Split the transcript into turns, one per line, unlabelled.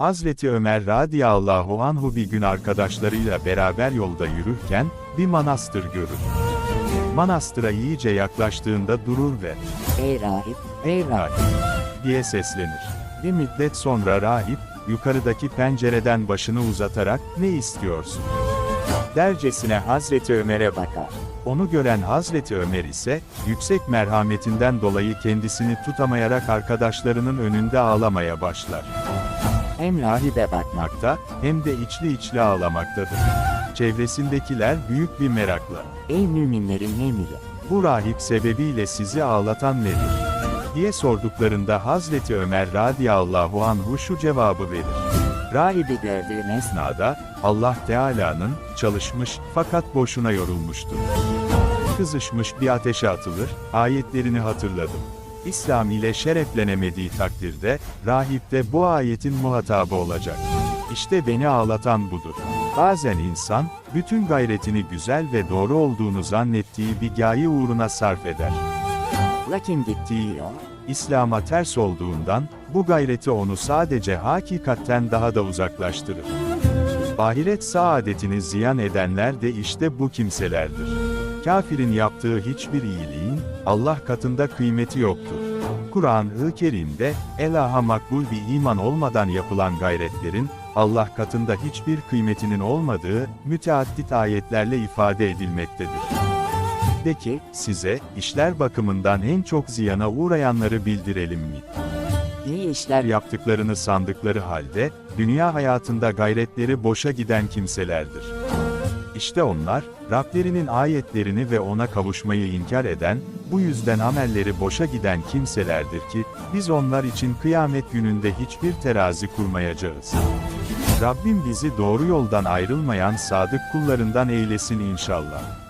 Hazreti Ömer radıyallahu anhu bir gün arkadaşlarıyla beraber yolda yürürken, bir manastır görür. Manastıra iyice yaklaştığında durur ve,
Ey rahip,
''Ey rahip!'' diye seslenir. Bir müddet sonra rahip, yukarıdaki pencereden başını uzatarak, ''Ne istiyorsun?'' dercesine Hazreti Ömer'e bakar. Onu gören Hazreti Ömer ise, yüksek merhametinden dolayı kendisini tutamayarak arkadaşlarının önünde ağlamaya başlar. Hem rahibe bakmakta, hem de içli içli ağlamaktadır. Çevresindekiler büyük bir merakla,
ey müminlerin emiri.
bu rahip sebebiyle sizi ağlatan nedir? diye sorduklarında Hazreti Ömer radıyallahu anhu şu cevabı verir.
Rahibi gördüğüm esna,
esnada, Allah Teala'nın, çalışmış, fakat boşuna yorulmuştur. Kızışmış bir ateşe atılır, ayetlerini hatırladım. İslam ile şereflenemediği takdirde, rahip de bu ayetin muhatabı olacak. İşte beni ağlatan budur. Bazen insan, bütün gayretini güzel ve doğru olduğunu zannettiği bir gaye uğruna sarf eder.
lakin gittiği yol,
İslam'a ters olduğundan, bu gayreti onu sadece hakikatten daha da uzaklaştırır. Ahiret saadetini ziyan edenler de işte bu kimselerdir. Kafirin yaptığı hiçbir iyiliğin, Allah katında kıymeti yoktur. Kur'an-ı Kerim'de, Elah'a makbul bir iman olmadan yapılan gayretlerin, Allah katında hiçbir kıymetinin olmadığı, müteaddit ayetlerle ifade edilmektedir. De ki, size, işler bakımından en çok ziyana uğrayanları bildirelim mi?
iyi işler yap,
yaptıklarını sandıkları halde, dünya hayatında gayretleri boşa giden kimselerdir. İşte onlar, Rablerinin ayetlerini ve ona kavuşmayı inkar eden, bu yüzden amelleri boşa giden kimselerdir ki, biz onlar için kıyamet gününde hiçbir terazi kurmayacağız. Rabbim bizi doğru yoldan ayrılmayan sadık kullarından eylesin inşallah.